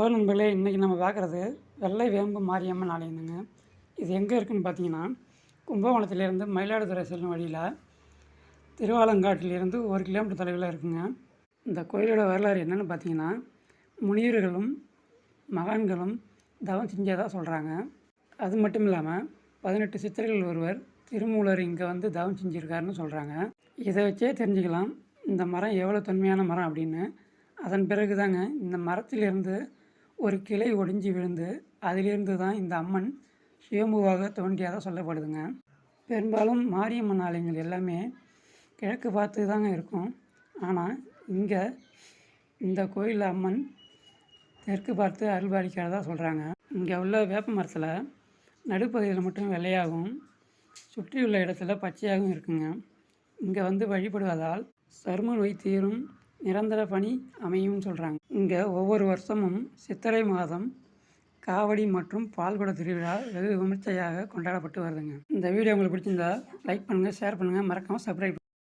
Hello நண்பர்களே இன்றைக்கி நம்ம பார்க்குறது வெள்ளை வேம்பு மாரியம்மன் ஆலயம்ங்க. இது எங்கே இருக்குதுன்னு பார்த்தீங்கன்னா கும்பகோணத்துலேருந்து மயிலாடுதுறை செல்லும் வழியில் திருவாலங்காட்டிலிருந்து ஒரு கிலோமீட்டர் தொலைவில் இருக்குங்க. இந்த கோயிலோட வரலாறு என்னென்னு பார்த்தீங்கன்னா முனிவர்களும் மகான்களும் தவம் செஞ்சதாக சொல்கிறாங்க அது மட்டும் இல்லாமல் பதினெட்டு சித்தர்கள் ஒருவர் திருமூலர் இங்கே வந்து தவம் செஞ்சுருக்காருன்னு சொல்கிறாங்க இதை வச்சே தெரிஞ்சுக்கலாம் இந்த மரம் எவ்வளோ தொன்மையான மரம் அப்படின்னு. அதன் பிறகு தாங்க இந்த மரத்திலிருந்து ஒரு கிளை ஒடிஞ்சு விழுந்து அதிலிருந்து தான் இந்த அம்மன் சுயம்புவாக தோன்றியதாக சொல்லப்படுதுங்க. பெரும்பாலும் மாரியம்மன் ஆலயங்கள் எல்லாமே கிழக்கு பார்த்து தாங்க இருக்கும். ஆனால் இங்கே இந்த கோயில் அம்மன் தெற்கு பார்த்து அருள்பாலிக்கிறதா சொல்கிறாங்க இங்கே உள்ள வேப்ப மரத்தில் நடுப்பகுதியில் மட்டும் வெள்ளையாகவும் சுற்றியுள்ள இடத்துல பச்சையாகவும் இருக்குங்க. இங்கே வந்து வழிபடுவதால் சரும நோய் தீரும் நிரந்தர பணி அமையும் சொல்கிறாங்க இங்கே ஒவ்வொரு வருஷமும் சித்திரை மாதம் காவடி மற்றும் பால்குட திருவிழா வெகு விமர்சையாக கொண்டாடப்பட்டு வருதுங்க. இந்த வீடியோ உங்களுக்கு பிடிச்சிருந்தா லைக் பண்ணுங்கள் ஷேர் பண்ணுங்கள் மறக்காமல் சப்ஸ்கிரைப்